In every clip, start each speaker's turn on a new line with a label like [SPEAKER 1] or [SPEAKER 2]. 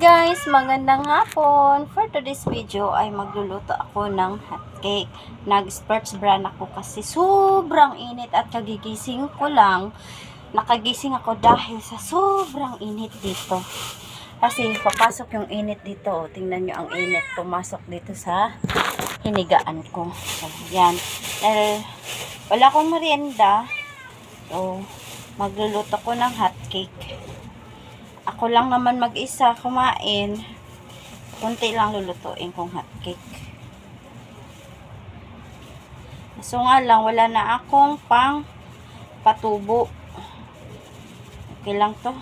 [SPEAKER 1] guys! Magandang hapon! For today's video ay magluluto ako ng hot cake. Nag-sports brand ako kasi sobrang init at kagigising ko lang. Nakagising ako dahil sa sobrang init dito. Kasi papasok yung init dito. Tingnan nyo ang init. Pumasok dito sa hinigaan ko. So, yan. Dahil wala akong merienda. So, magluluto ko ng hot cake ako lang naman mag-isa kumain. Kunti lang lulutuin kong hotcake. So nga lang, wala na akong pang patubo. Okay lang to.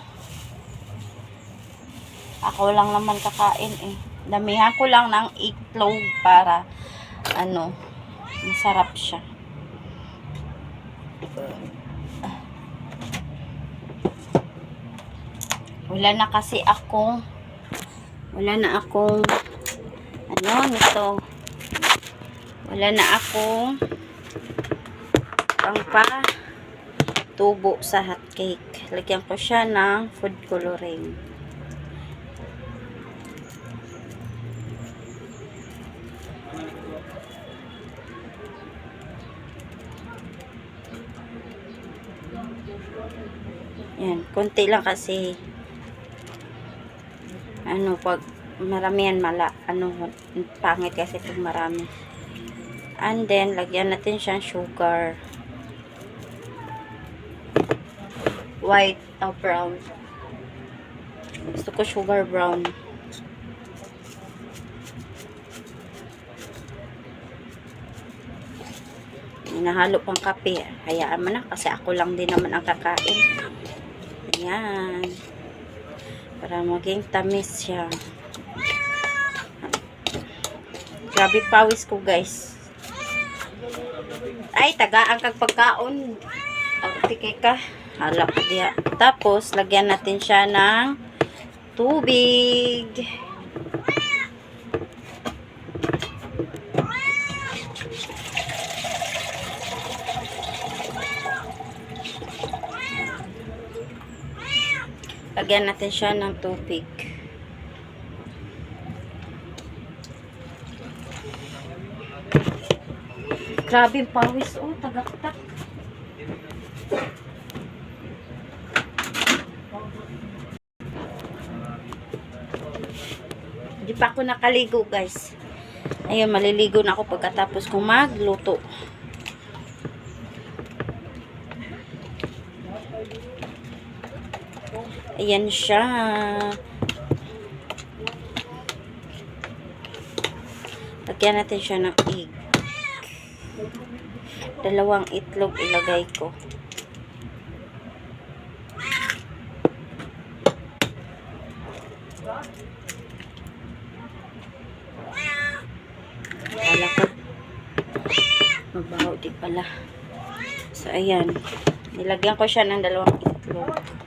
[SPEAKER 1] Ako lang naman kakain eh. Damihan ko lang ng itlog para ano, masarap siya. Wala na kasi akong wala na akong ano nito wala na akong pangpa tubo sa hot cake lagyan ko siya ng food coloring. Yan konti lang kasi ano pag marami yan mala ano pangit kasi pag marami. And then lagyan natin siyang sugar. White or brown. Gusto ko sugar brown. Hinahalo pang kape. Hayaan mo na kasi ako lang din naman ang kakain. Ayan para maging tamis siya. Grabe pawis ko guys. Ay taga ang kagpagkaon tikay ka. Halap diya tapos lagyan natin siya ng tubig lagyan natin siya ng tubig. Grabe pawis oh tagaktak. Hindi pa ako nakaligo guys. Ayun maliligo na ako pagkatapos kong magluto Ayan siya. Lagyan natin siya ng egg. Dalawang itlog ilagay ko. Kala ko. Mabaho di pala. So, ayan. Nilagyan ko siya ng dalawang itlog.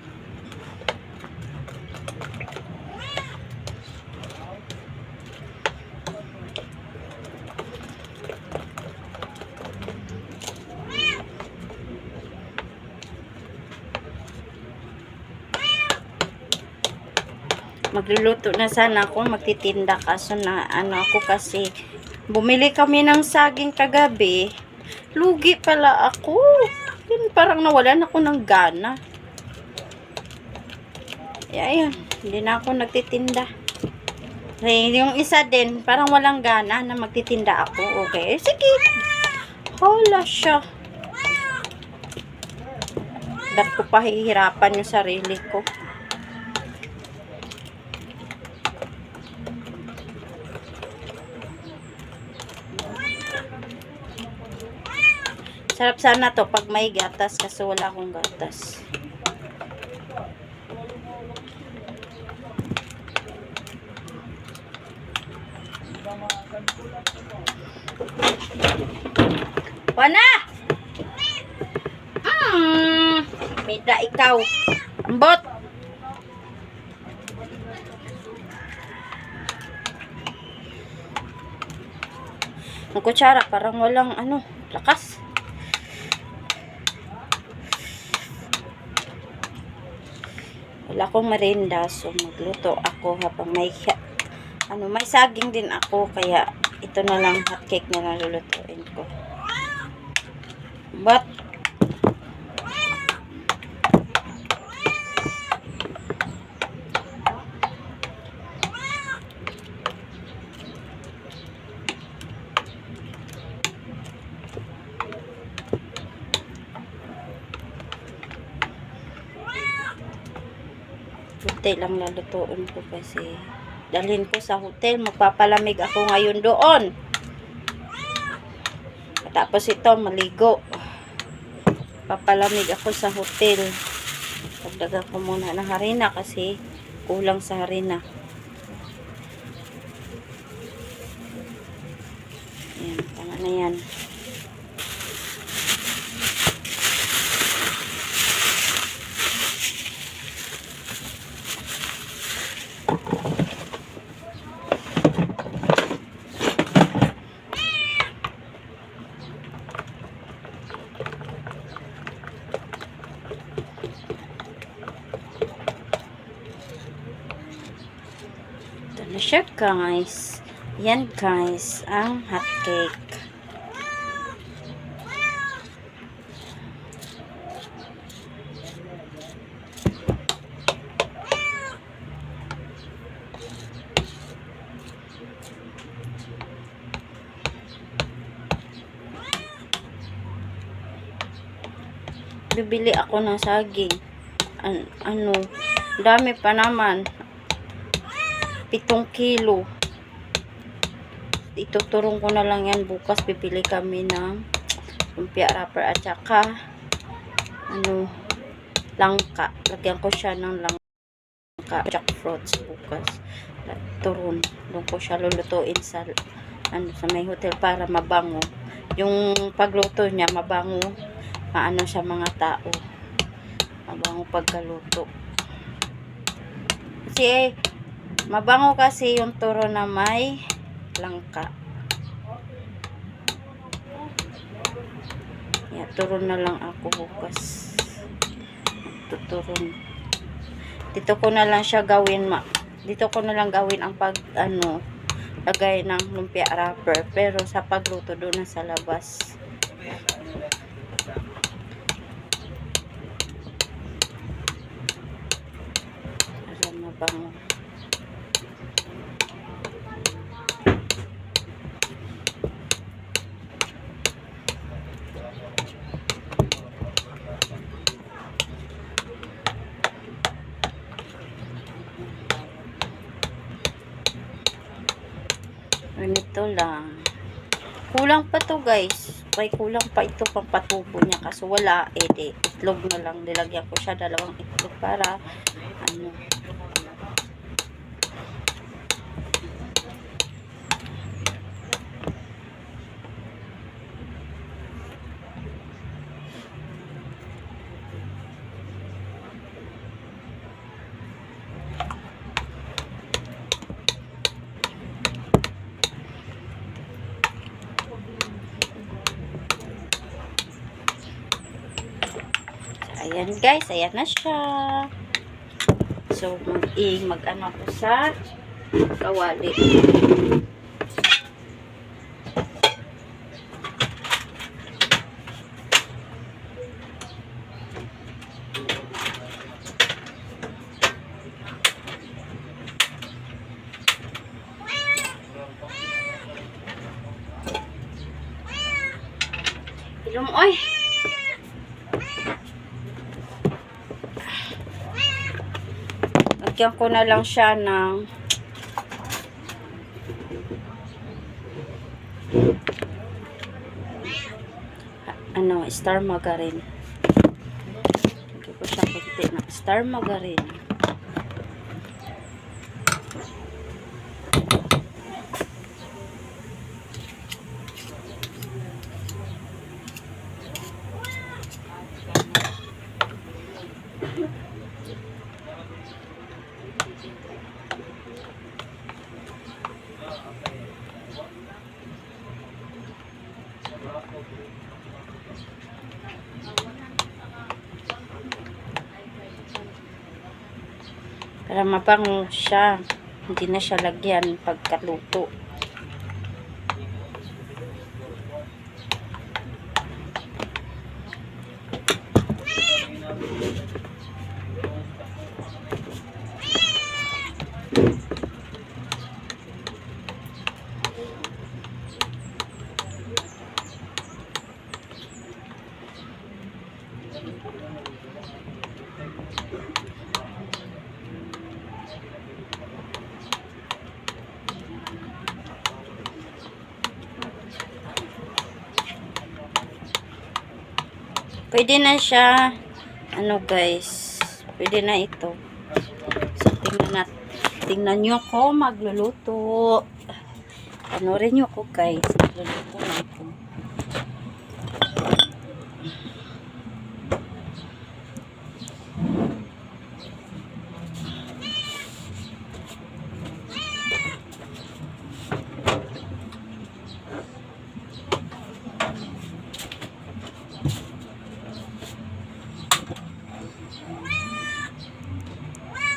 [SPEAKER 1] Magluluto na sana ako magtitinda kaso na ano ako kasi bumili kami ng saging kagabi. Lugi pala ako. Yun parang nawalan ako ng gana. Ayan. Hindi na ako nagtitinda. Eh, yung isa din parang walang gana na magtitinda ako. Okay sige. Hola siya. Ba't ko pahihirapan yung sarili ko Sarap sana to pag may gatas kasi wala akong gatas. Wana! Mm, Mida ikaw. Ambot! Ang kutsara parang walang ano, lakas. Wala akong merinda so magluto ako habang may ano may saging din ako kaya ito na lang hot cake na lang lulutuin ko. But Kunti lang lalutuin ko kasi dalhin ko sa hotel. Magpapalamig ako ngayon doon. Tapos ito, maligo. Papalamig ako sa hotel. Pagdagan ko muna ng harina kasi kulang sa harina. Ayan, tama na yan. Siya guys. Yan guys, ang hot cake. Bibili ako ng saging. An ano, dami pa naman. Pitong kilo. Ituturong ko na lang yan bukas. Pipili kami ng lumpia wrapper at saka ano, langka. Lagyan ko siya ng langka. Jackfruits bukas. Turon. Doon ko siya lulutuin sa ano, sa may hotel para mabango. Yung pagluto niya mabango. Maano sa mga tao. Mabango pagkaluto. Kasi eh, Mabango kasi yung turo na may langka. Yeah, turo na lang ako bukas. Tuturon. Dito ko na lang siya gawin ma. Dito ko na lang gawin ang pag ano lagay ng lumpia wrapper pero sa pagluto doon na sa labas. Para mabango. Ganito lang. Kulang pa to guys. May kulang pa ito pang patubo niya. Kaso wala. Eh, di, itlog na lang. Nilagyan ko siya dalawang itlog para ano. Ayan guys, ayan na siya. So, mag-ing, mag-ano ko sa kawali. Ilong, oy! Lagyan ko na lang siya ng ano, star margarine. Lagyan ko siya kunti ng star margarine. Para mabango siya. Hindi na siya lagyan pagkaluto. Pwede na siya, ano guys, pwede na ito. So, tingnan nat tingnan nyo ko magluluto. Panorin nyo ko guys, magluluto na ako.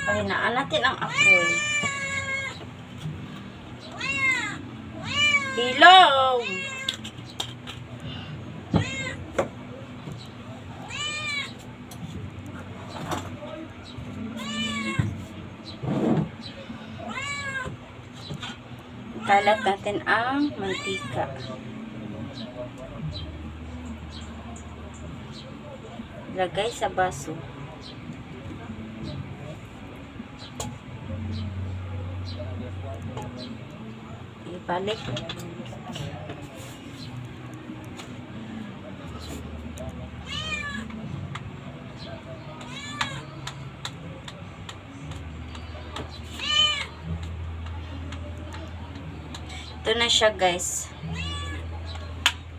[SPEAKER 1] Pahinaan natin ang apoy. Hello! Kalat natin ang mantika. Lagay sa baso. Ibalik. Ito na siya guys.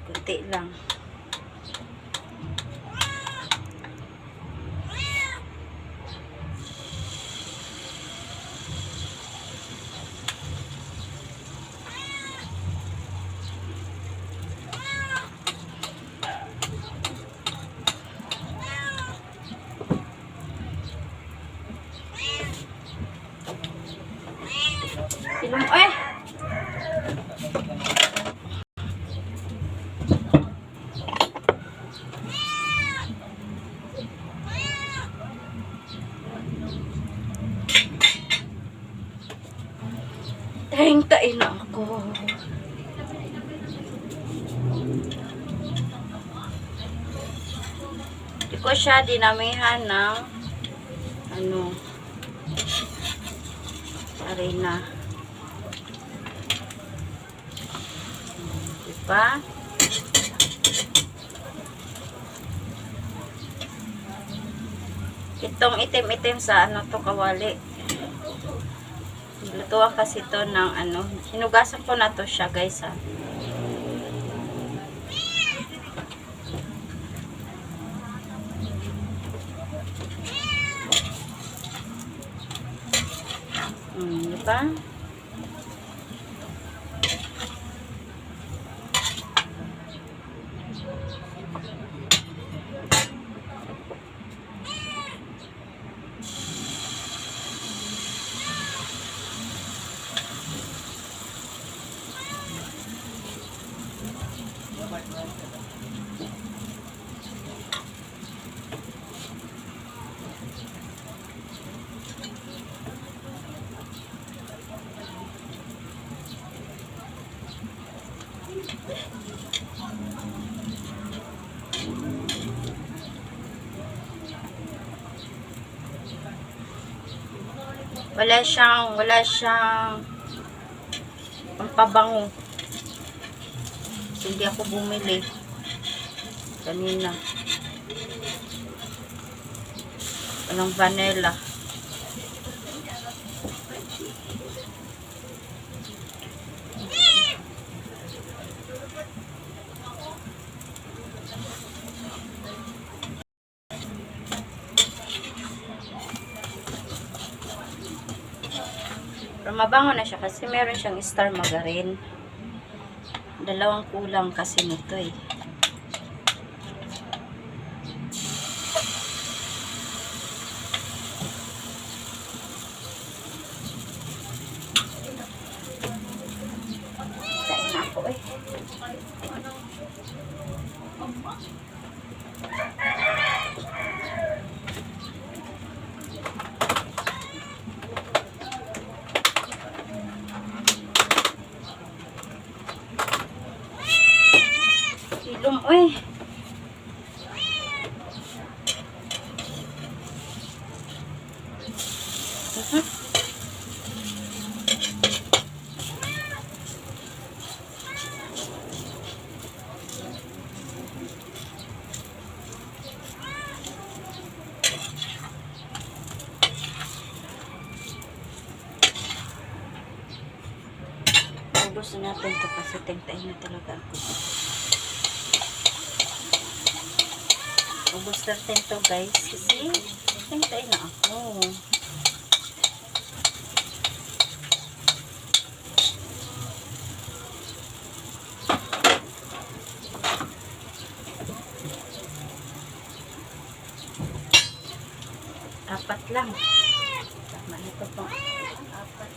[SPEAKER 1] Kunti lang. Silong, eh! Hintayin na ako. Hindi ko siya dinamihan ng ano arena. Diba? Itong itim-itim sa ano to kawali. Lutuan kasi to ng ano. Hinugasan ko na to siya guys ha. Hmm, Wala siyang, wala siyang pampabango. Hindi ako bumili. Kanina. Walang vanilla. Mabango na siya kasi meron siyang star margarine. Dalawang kulang kasi nito eh. Ubus na natin ito kasi tentay na talaga ako. Ubus natin ito guys kasi tentay na ako. Apat lang. Tama nito po. Apat.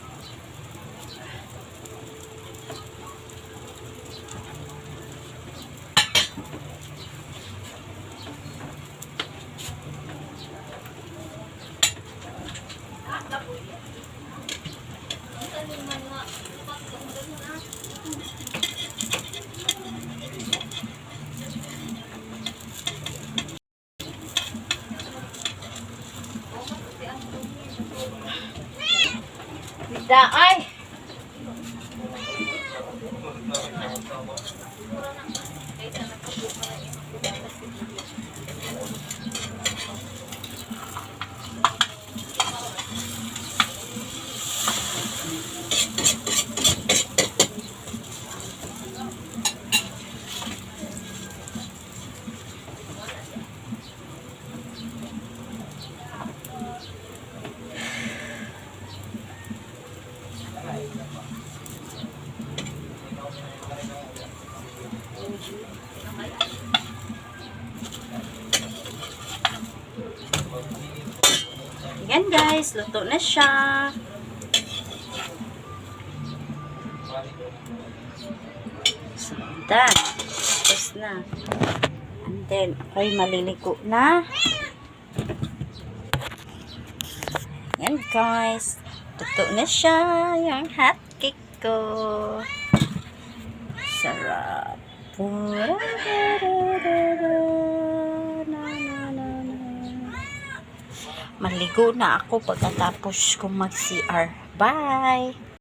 [SPEAKER 1] Bida ay. Yan guys, luto na siya. So, done. Tapos na. And then, ako'y maliligo na. Yan guys. Luto na siya. Yung hot cake ko. Sarap. Pura. Na, na, na, na. Maligo na ako pagkatapos kong mag-CR. Bye!